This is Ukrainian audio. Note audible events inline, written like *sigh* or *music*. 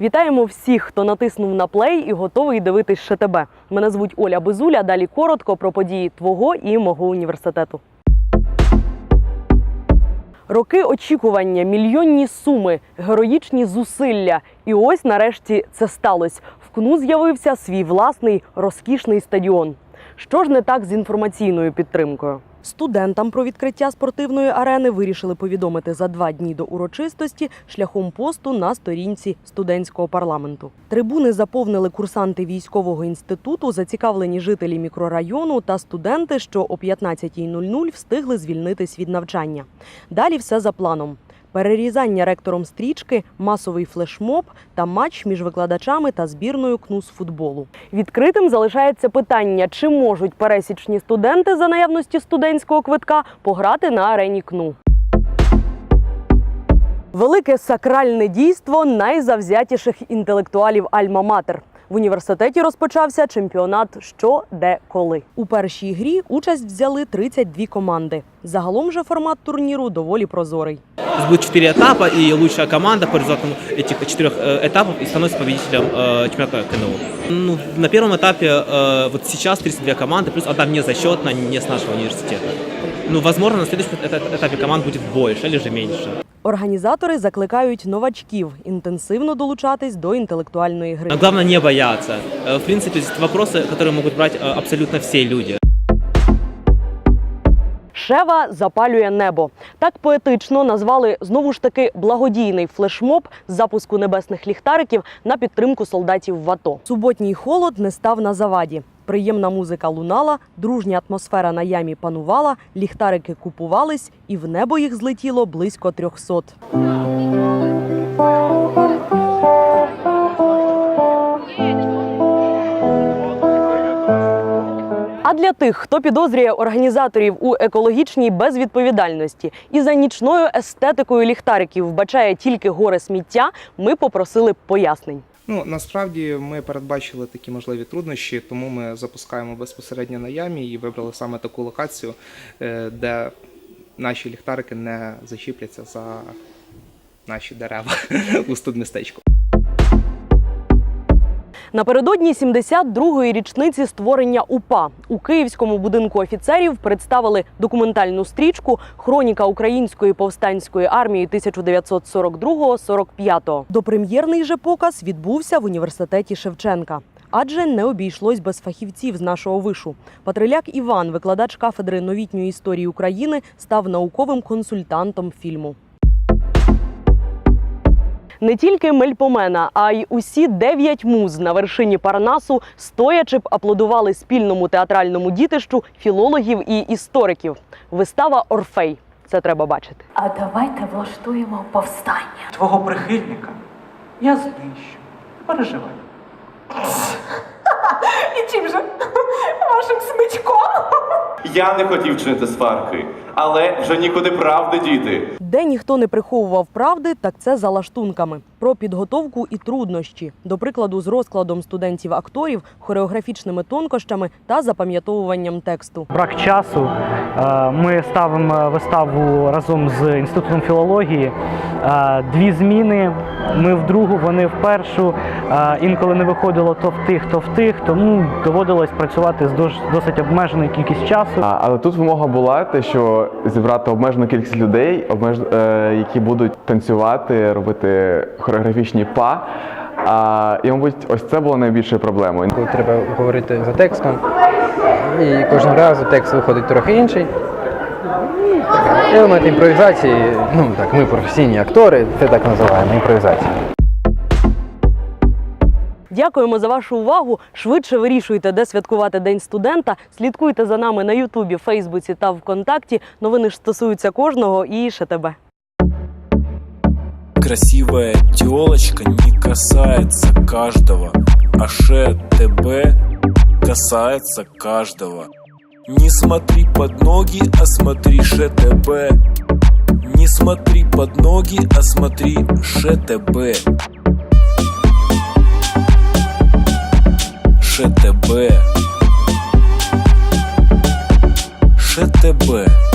Вітаємо всіх, хто натиснув на плей і готовий дивитись тебе. Мене звуть Оля Безуля. Далі коротко про події твого і мого університету. Роки очікування, мільйонні суми, героїчні зусилля. І ось нарешті це сталося. В КНУ з'явився свій власний розкішний стадіон. Що ж не так з інформаційною підтримкою? Студентам про відкриття спортивної арени вирішили повідомити за два дні до урочистості шляхом посту на сторінці студентського парламенту. Трибуни заповнили курсанти військового інституту, зацікавлені жителі мікрорайону та студенти, що о 15.00 встигли звільнитись від навчання. Далі все за планом. Перерізання ректором стрічки, масовий флешмоб та матч між викладачами та збірною КНУ з футболу. Відкритим залишається питання, чи можуть пересічні студенти за наявності студентського квитка пограти на арені КНУ. Велике сакральне дійство найзавзятіших інтелектуалів Альма-Матер. В університеті розпочався чемпіонат що, де, коли. У першій грі участь взяли 32 команди. Загалом же формат турніру доволі прозорий. То есть будет четыре этапа, и лучшая команда по результатам этих четырех э, этапов и становится победителем э, чемпионата КНУ. Ну, на первом этапе э, вот сейчас 32 команды, плюс одна вне зачетна, не с нашего университета. Ну, возможно, на следующем эта- этапе команд будет больше или же меньше. Організатори закликають новачків інтенсивно долучатись до інтелектуальної гри. Но главное не бояться. Э, В принципе, это вопросы, которые могут брать э, абсолютно все люди. Шева запалює небо. Так поетично назвали знову ж таки благодійний флешмоб з запуску небесних ліхтариків на підтримку солдатів в АТО. Суботній холод не став на заваді. Приємна музика лунала, дружня атмосфера на ямі панувала, ліхтарики купувались, і в небо їх злетіло близько трьохсот. А для тих, хто підозрює організаторів у екологічній безвідповідальності і за нічною естетикою ліхтариків вбачає тільки гори сміття, ми попросили пояснень. Ну насправді ми передбачили такі можливі труднощі, тому ми запускаємо безпосередньо на ямі і вибрали саме таку локацію, е, де наші ліхтарики не зачіпляться за наші дерева *laughs* у студмістечку. Напередодні 72-ї річниці створення УПА у Київському будинку офіцерів представили документальну стрічку Хроніка української повстанської армії 1942-45. Допрем'єрний же показ відбувся в університеті Шевченка. Адже не обійшлось без фахівців з нашого вишу. Патриляк Іван, викладач кафедри новітньої історії України, став науковим консультантом фільму. Не тільки Мельпомена, а й усі дев'ять муз на вершині Парнасу стоячи б аплодували спільному театральному дітищу філологів і істориків. Вистава Орфей. Це треба бачити. А давайте влаштуємо повстання. Твого прихильника я знищу. Не переживай. І чим же? Вашим смичком? Я не хотів чинити сварки, але вже нікуди правди діти. Де ніхто не приховував правди, так це за лаштунками про підготовку і труднощі, до прикладу, з розкладом студентів-акторів, хореографічними тонкощами та запам'ятовуванням тексту. брак часу. Е, Ми ставимо виставу разом з інститутом філології. Е, Дві зміни. Ми в другу, вони в першу. Е, Інколи не виходило то в тих, то в тих, тому доводилось працювати з досить обмеженою кількістю часу. Але тут вимога була те, що зібрати обмежену кількість людей, обмеж... е, які будуть танцювати, робити хореографічні па. А, і, мабуть, ось це було найбільшою проблемою. коли треба говорити за текстом, і кожного разу текст виходить трохи інший. Елемент імпровізації, ну так, ми професійні актори, це так називаємо імпровізація. Дякуємо за вашу увагу. Швидше вирішуйте, де святкувати День студента. Слідкуйте за нами на Ютубі, Фейсбуці та ВКонтакті. Новини ж стосуються кожного і ще тебе. Красивая телочка не касается каждого, а ше ТБ касается каждого. Не смотри под ноги, а смотри ШТБ. Не смотри под ноги, а смотри ШТБ. ШТБ. ШТБ. ШТБ.